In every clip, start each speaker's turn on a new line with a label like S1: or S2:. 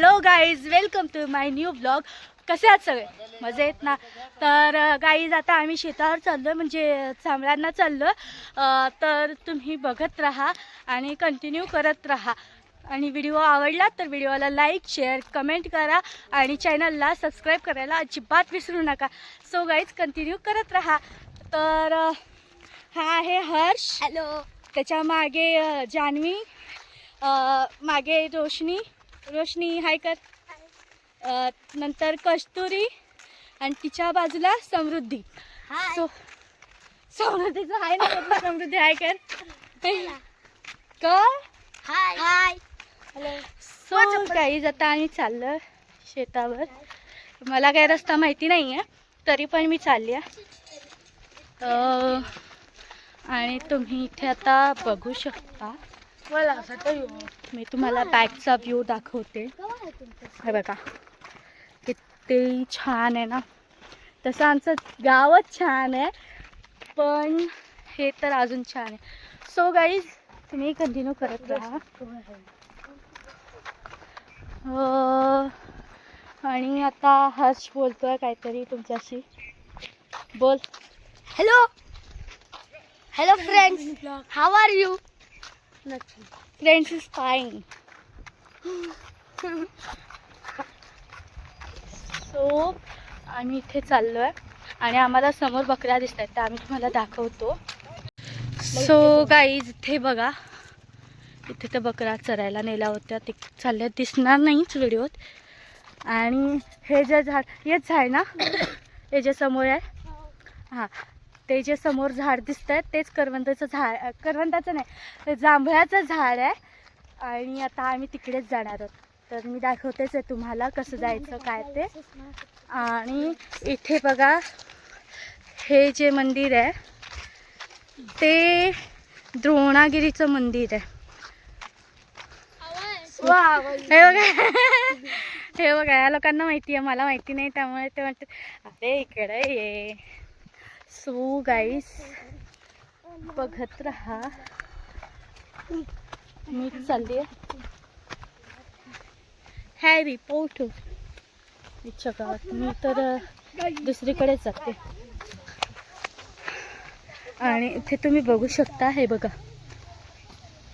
S1: Hello guys welcome to my new blog कसे आहात सगळे? मजा येत ना? तर गाईज आता आम्ही शेतावर चाललो म्हणजे चांबळ्यांना चाललो तर तुम्ही बघत राहा आणि कंटिन्यू करत राहा. आणि व्हिडिओ आवडला तर व्हिडिओला लाईक शेअर कमेंट करा आणि चॅनलला सबस्क्राईब करायला अजिबात विसरू नका. सो गाईज कंटिन्यू करत राहा. तर हा आहे हर्ष.
S2: हॅलो
S1: त्याच्यामागे जान्हवी मागे रोशनी. रोशनी हाय कर. अ, नंतर कस्तुरी आणि तिच्या बाजूला समृद्धी.
S2: हाय
S1: सो समृद्धीचं आहे ना म्हटलं समृद्धी हाय कर. कर.
S2: हाय हाय
S1: सो काही आता आम्ही चाललो शेतावर. मला काही रस्ता माहिती नाही आहे तरी पण मी चालली आहे. अ, आणि तुम्ही इथे आता बघू शकता. मी तुम्हाला बॅकचा व्ह्यू दाखवते. हे बघा. किती छान आहे ना? तसं आमचं गावच छान आहे पण हे तर अजून छान आहे. सो गाईज तुम्ही कंटिन्यू करत राहा. आणि आता हर्ष बोलतोय काहीतरी तुमच्याशी. बोल.
S2: Hello hello friends how are you
S1: friends is fine. So आम्ही इथे चाललो आहे आणि आम्हाला समोर बकऱ्या दिसत आहेत त्या आम्ही तुम्हाला दाखवतो. सो गाईज इथे बघा. इथे त्या बकऱ्या चरायला नेल्या होत्या. ते चालल्या दिसणार नाहीच व्हिडिओत. आणि हे जे झाड हेच आहे ना? हे जे समोर आहे. हां. ते जे समोर झाड दिसत आहे तेच करवंदाचं झाड करवंदाचं नाही ते जांभळाचं झाड आहे. आणि आता आम्ही तिकडेच जाणार आहोत. तर मी दाखवतेच आहे तुम्हाला कसं जायचं काय ते. आणि इथे बघा हे जे मंदिर आहे ते द्रोणागिरीचं मंदिर आहे. हे बघा. हे बघा या लोकांना माहिती आहे मला माहिती नाही त्यामुळे ते म्हणतात अरे इकडे ये. सो गाईस बघत राहा. मी चालली हॅरी पोट इच्छा गावात. मी तर दुसरीकडे दुसरीकडेच जाते. आणि इथे तुम्ही बघू शकता हे बघा.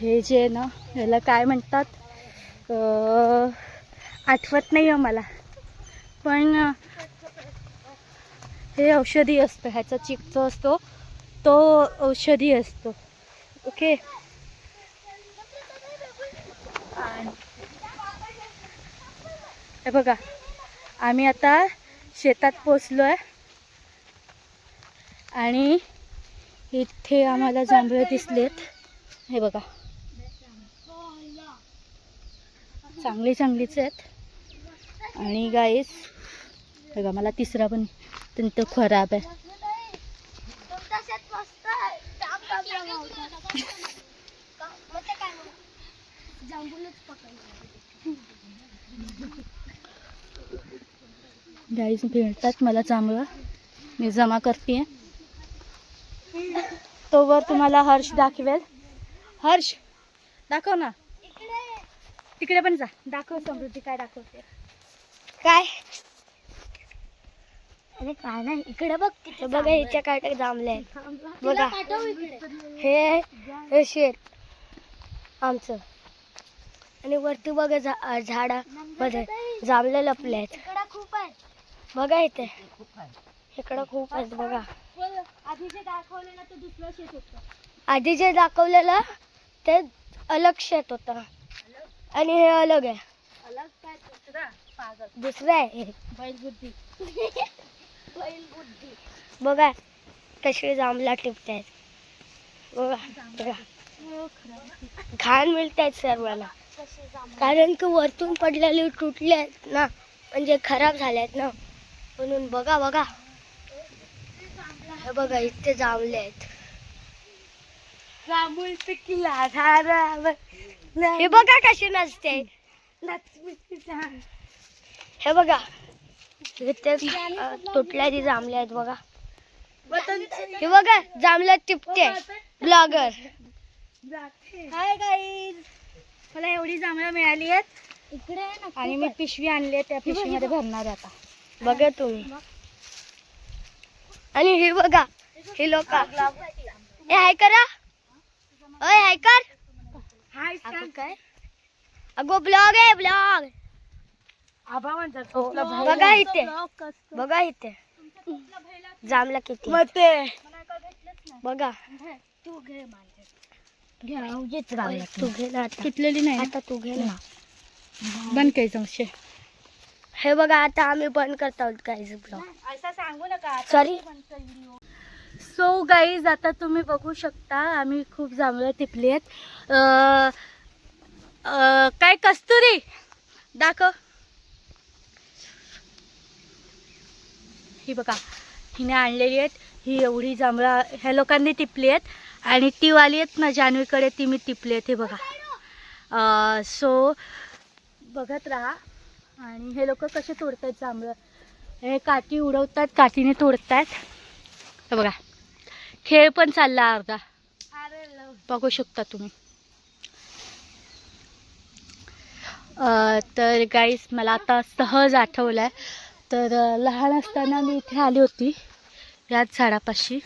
S1: हे जे आहे ना ह्याला काय म्हणतात? आठवत नाही आहे मला. पण हे औषधी असतं ह्याचा चिकचा असतो तो औषधी असतो. ओके? हे बघा आम्ही आता शेतात पोचलो आहे आणि इथे आम्हाला जांभळं दिसलेत. हे बघा. चांगली चांगलीच आहेत. आणि गाईस बघा मला तिसरा पण अत्यंत खराब आहे. गाईज भेटतात मला चांगलं. मी जमा करते तोवर तुम्हाला हर्ष दाखवेल. हर्ष दाखव ना. तिकडे पण जा. दाखव समृद्धी काय दाखवते.
S2: काय? अरे काय नाही इकडे बघ हे बघा हिच्या काट्या जांभल्या आहेत. बघा. हे हे शेत आमचं. आणि वरती बघा झा झाडा मध्ये जांभल्या लपले आहेत. बघा इथे. इकडं खूप आहेत. बघा.
S1: आधी जे दाखवलेलं ते दुसरं शेत होतं.
S2: आधी जे दाखवलेलं ते अलग शेत होतं. आणि हे अलग आहे.
S1: अलग काय दुसरा?
S2: दुसरं आहे. हे.
S1: बैलबुद्धी.
S2: बघा कसे जांभला टिपतायत. बघा बघा. घाण मिळतायत सर्वांना. कारण की वरतून पडलेले तुटले आहेत ना म्हणजे खराब झाले आहेत ना. म्हणून बघा बघा. हे बघा इथे जांभले आहेत. हे बघा कशी नसते. हे बघा. इथे अ, तुटल्याची जांभले आहेत बघा. हे बघा जांभल्या टिपते. ब्लॉगर.
S1: हाय गाईज मला एवढी जांभळं मिळाली आहेत.
S2: इकडे
S1: आणि मी पिशवी आणली आहे त्या पिशवीमध्ये भरणार आहे आता.
S2: बघा तुम्ही. आणि हे बघा हे लोक ए हाय करा. ओय हाय कर. अगं काय अगो ब्लॉग आहे ब्लॉग. बघा इथे. बघा इथे. जामला किती. बघा. तू घे तू घे ना आता.
S1: तुटलेली नाही.
S2: आता तू घे ना.
S1: बंद करायचं असे
S2: हे बघा आता आम्ही बंद करत आहोत काय ब्लॉग
S1: असं सांगू नका
S2: सॉरी
S1: सो गाईज आता तुम्ही बघू शकता आम्ही खूप जांभळं टिपली आहेत काय कस्तुरी? दाखव. ही बघा हिने आणलेली आहेत. ही एवढी जांभळा ह्या लोकांनी टिपली आहेत. आणि ती वाली आहेत ना जान्हवीकडे ती मी टिपली आहेत. हे बघा. सो बघत राहा. आणि हे लोक कसे तोडतात जांभळं. हे काठी उडवतात काठीने तोडतायत. बघा. खेळ पण चालला अर्धा. बघू शकता तुम्ही. तर गाईस मला आता सहज आठवलं आहे तर लहान असताना मी इथे आली होती याच झाडापाशी.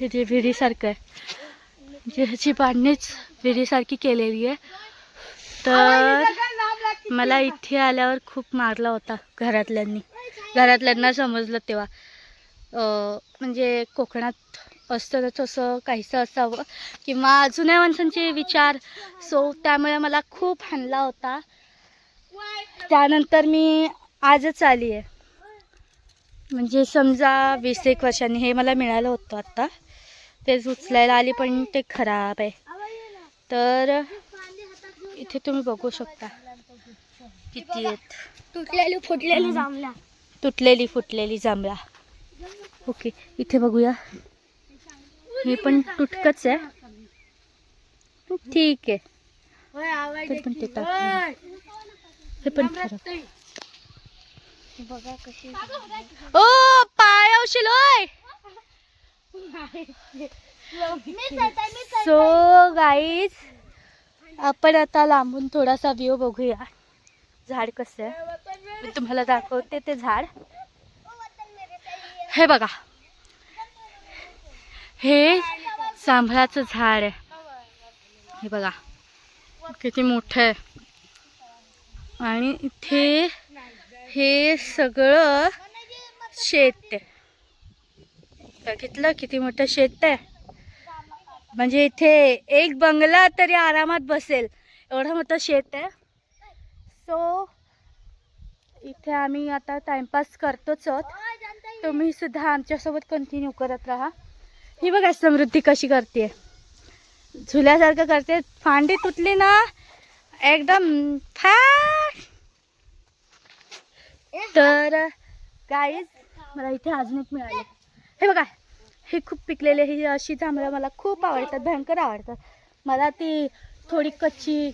S1: हे जे विहिरीसारखं आहे. म्हणजे ह्याची बांधणीच विहिरीसारखी केलेली आहे. तर मला इथे आल्यावर खूप मारला होता घरातल्यांनी. घरातल्यांना समजलं तेव्हा. म्हणजे कोकणात असतं तसं काहीसं असावं किंवा जुन्या माणसांचे विचार. सो त्यामुळे मला खूप हाणला होता. त्यानंतर मी आजच आली आहे. म्हणजे समजा वीस एक वर्षांनी हे मला मिळालं होतं आत्ता तेच उचलायला आली पण ते खराब आहे. तर इथे तुम्ही बघू शकता. किती आहेत.
S2: तुटलेली फुटलेली जांभला
S1: तुटलेली फुटलेली जांभळा ओके इथे बघूया. हे पण तुटकच आहे. ठीक आहे. पण ते. हे पण खराब.
S2: बघा कशी
S1: ओ पाय ओय. सो गाईज आपण आता लांबून थोडासा व्ह्यू बघूया. झाड कसं आहे? मी तुम्हाला दाखवते ते झाड. हे बघा. हे जांभळाचं झाड आहे. हे बघा. किती मोठं आहे. आणि इथे हे सगळं शेत आहे. बघितलं किती मोठं शेत आहे. म्हणजे इथे एक बंगला तरी आरामात बसेल. एवढं मोठं शेत आहे. सो इथे आम्ही आता टाइमपास करतोच आहोत. तुम्ही सुद्धा आमच्यासोबत कंटिन्यू करत राहा. ही बघा समृद्धी कशी करते झुल्यासारखं करते फांडी तुटली ना एकदम फा तर गाईज मला इथे अजून एक मिळाले. हे बघा हे खूप पिकलेले ही अशी जांभळं मला खूप आवडतात भयंकर आवडतात. मला ती थोडी कच्ची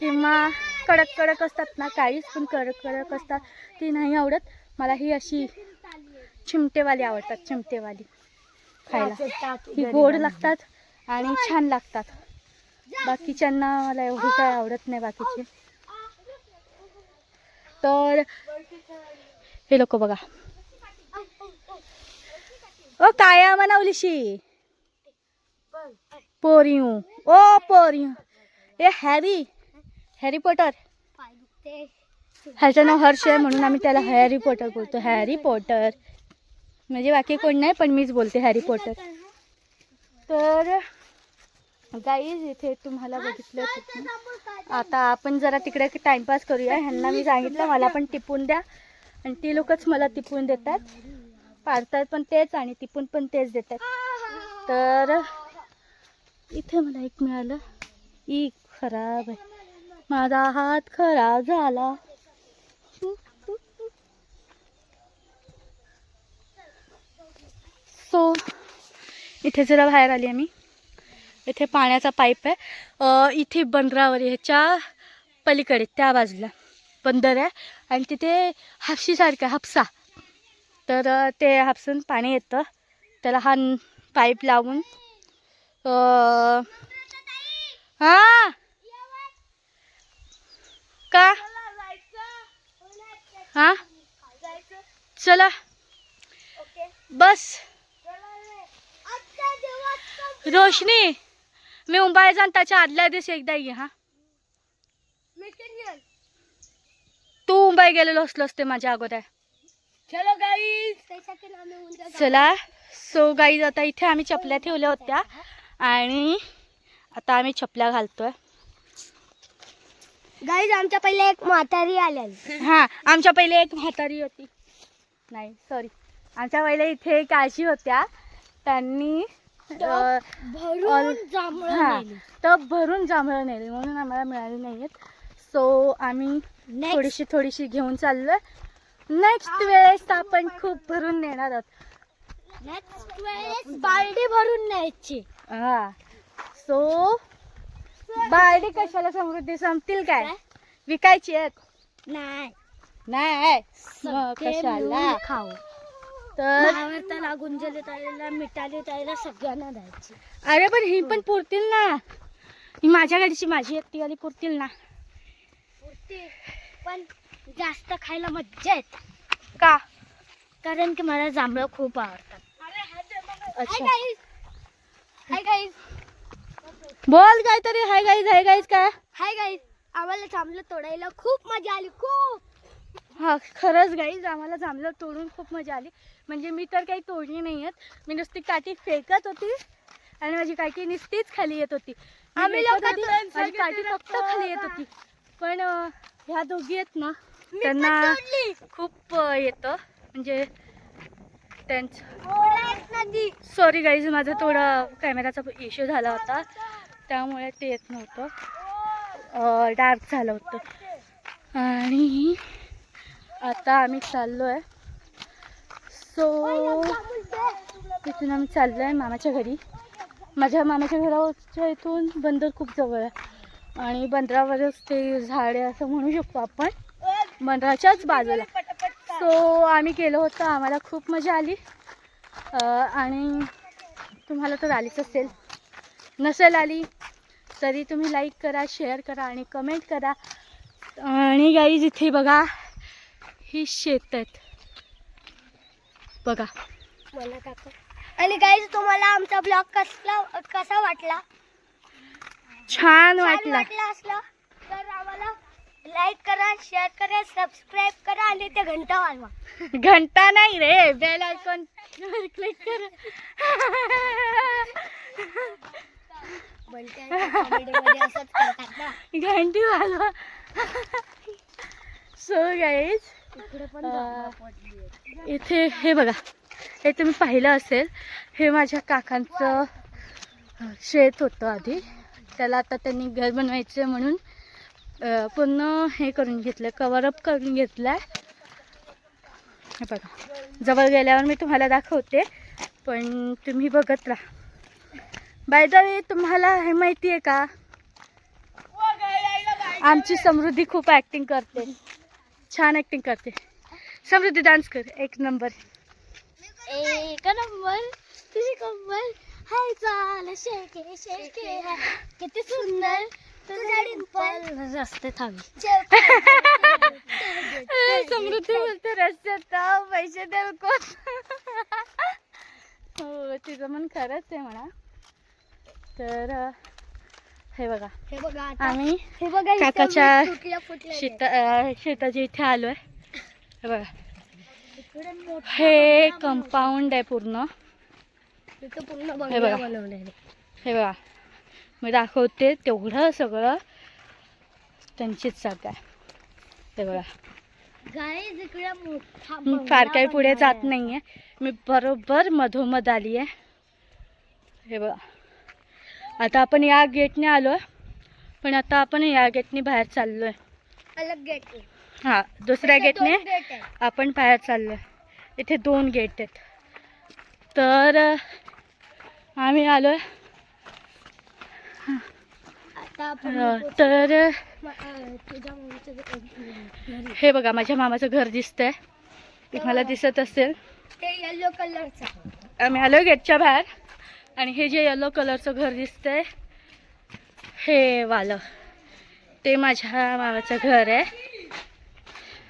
S1: किंवा कडक कडक असतात ना काळीच पण कडक कडक असतात ती नाही आवडत. मला ही अशी चिमटेवाली आवडतात चिमटेवाली खायला. ही गोड लागतात आणि छान लागतात. बाकीच्यांना मला एवढी काय आवडत नाही बाकीचे. तर हे लोक बघा. ओ काय म्हणावलीशी पोरियू. ओ पोरियू. ए हॅरी. Harry Potter. ह्याचं नाव हर्ष आहे म्हणून आम्ही त्याला हॅरी पॉटर बोलतो. Harry Potter. म्हणजे बाकी कोण नाही पण मीच बोलते हॅरी पॉटर. तर गाईज इथे तुम्हाला बघितलं आता आपण जरा तिकडे टाइमपास करूया. ह्यांना मी सांगितलं मला पण टिपून द्या. आणि ती लोकच मला टिपून देतात. पाडतात पण तेच आणि टिपून पण तेच देतात. तर इथे मला एक मिळालं. ई खराब आहे. माझा हात खराब झाला. सो इथे जरा बाहेर आली आम्ही. इथे पाण्याचा पाईप आहे. इथे बंदरावर ह्याच्या पलीकडे त्या बाजूला बंदर आहे. आणि तिथे हापशीसारखं आहे, हापसा. तर ते हापसून पाणी येतं. त्याला हा पाईप लावून हां हा? का? हा? चला. बस. रोशनी. मी मुंबई जाऊन त्याच्या आदल्या दिवशी एकदा ये हा. तू मुंबई गेलेलो असलोस ते माझ्या अगोदर.
S2: चलो गाईज
S1: चला. सो गाईज आता इथे आम्ही चपल्या ठेवल्या होत्या. आणि आता आम्ही चपल्या घालतोय.
S2: गाईज आमच्या पहिले एक म्हातारी आलेली
S1: हा आमच्या पहिले एक म्हातारी होती. नाही सॉरी आमच्या पहिले इथे एक आजी होत्या. त्यांनी अं,
S2: भरून जांभळं
S1: हा
S2: नेली.
S1: टब भरून जांभळं नेली म्हणून आम्हाला मिळाली नाही आहेत सो आम्ही
S2: Next.
S1: थोडीशी थोडीशी घेऊन चाललोय. नेक्स्ट वेळेस आपण खूप भरून नेणार आहोत.
S2: Next वेळेस बालडी भरून न्यायची.
S1: हा. सो बारडी कशाला समृद्धी संपतील काय?
S2: काय?
S1: विकायची आहेत.
S2: नाही.
S1: नाही. मग
S2: सगळे
S1: कशाला?
S2: खाऊ.
S1: तर
S2: महाभारताला गुंजले ताईला मिठाली ताईला सगळ्यांना द्यायची.
S1: अरे पण ही पण पुरतील ना. ही माझ्या गाडीची माझी एकटी वाली पुरतील ना.
S2: पण जास्त खायला मज्जा येते.
S1: का?
S2: कारण की मला जांभळं खूप आवडतात.
S1: अच्छा.
S2: हाय गाईज
S1: बोल काहीतरी हाय गाईज हाय गाईज काय
S2: हाय गाईज आम्हाला जांभळं तोडायला खूप मजा आली खूप.
S1: हा खरंच गाईज आम्हाला जांभळं तोडून खूप मजा आली. म्हणजे मी तर काही तोडली नाही आहेत. मी नुसती काठी फेकत होती आणि माझी काठी नुसतीच खाली येत होती.
S2: आम्ही
S1: माझी काठी फक्त खाली येत होती. पण ह्या दोघी आहेत ना त्यांना खूप येतं. म्हणजे त्यांचं सॉरी गाईज माझा थोडा कॅमेराचा इश्यू झाला होता. त्यामुळे ते येत नव्हतं. डार्क झालं होतं. आणि आता आम्ही चाललो आहे सो तिथून आम्ही चाललो आहे मामाच्या घरी. माझ्या मामाच्या घराच्या इथून बंदर खूप जवळ आहे. आणि बंदरावरच ते झाड आहे असं म्हणू शकतो आपण. बंदराच्याच बाजूला. सो आम्ही गेलो होतो. आम्हाला खूप मजा आली. आणि तुम्हाला तर आलीच असेल. नसेल आली तरी तुम्ही लाईक करा शेअर करा आणि कमेंट करा. आणि गाईज इथे बघा ही शेत आहेत. बघा.
S2: मला काका आणि गाईज तुम्हाला आमचा ब्लॉग कसला कसा वाटला?
S1: छान वाटला.
S2: वाटला असला तर आम्हाला लाईक करा शेअर करा सबस्क्राईब करा आणि ते घंटा वाजवा.
S1: घंटा नाही रे बेल आयकॉन क्लिक कर. घंटी वाजवा. सो गाईज इथे हे बघा हे तुम्ही पाहिलं असेल हे माझ्या काकांचं शेत होतं आधी. त्याला आता त्यांनी घर बनवायचं म्हणून पूर्ण हे करून घेतलं कवरअप करून घेतलं आहे हे बघा जवळ गेल्यावर मी तुम्हाला दाखवते पण तुम्ही बघत राहा. बाय द वे तुम्हाला हे माहिती आहे का आमची समृद्धी खूप ॲक्टिंग करते. छान ॲक्टिंग करते. समृद्धी डान्स कर. एक नंबर
S2: एक नंबर तुझी कंबर हाय चाल शेके शेके. किती सुंदर. तुझा डिंपल रस्ते थांबी.
S1: समृद्धी बोलते रस्त्यात जाऊ, पैसे देऊ कोण? हो तिचं मन खरंच आहे म्हणा. तर हे बघा.
S2: हे बघा
S1: आम्ही
S2: हे बघा
S1: काकाच्या शेत शेताच्या इथे आलोय. हे बघा. हे कंपाऊंड आहे पूर्ण. हे बघा. हे बघा. मी दाखवते तेवढं सगळं. त्यांचीच जागा आहे. हे बघा. फार काही पुढे जात. नाहीये. मी बरोबर मधोमध आली आहे हे बघा. आता आपण या गेटने आलो पण आता आपण या गेटने बाहेर चाललोय.
S2: अलग गेट आहे.
S1: हां दुसऱ्या गेटने. आपण बाहेर चाललोय. इथे दोन गेट आहेत. तर आम्ही
S2: आपण
S1: अं, तर हे बघा माझ्या मामाचं घर दिसतंय. तुम्हाला दिसत असेल.
S2: ते येलो कलरचं
S1: आम्ही आलो गेटच्या बाहेर. आणि हे जे येलो कलरचं घर दिसतंय हे वालं. ते माझ्या मामाचं घर आहे.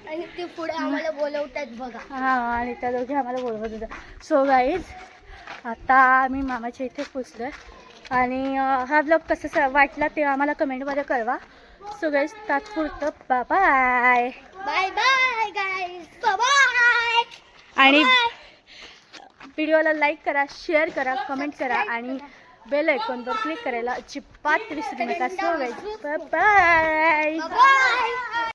S2: आणि ते पुढे आम्हाला बोलवतात बघा.
S1: हा आणि त्या दोघे आम्हाला बोलवत होत्या. सो गाईज आता आम्ही मामाच्या इथे पोचलो आणि अं, हा ब्लॉग कसा वाटला ते आम्हाला कमेंटमध्ये कळवा. सो गाईज तात्पुरतं बाय
S2: बाय बाय बाय
S1: आणि व्हिडिओला लाईक करा शेअर करा कमेंट करा आणि बेल आयकॉनवर क्लिक करायला अजिबात विसरू नका. So
S2: bye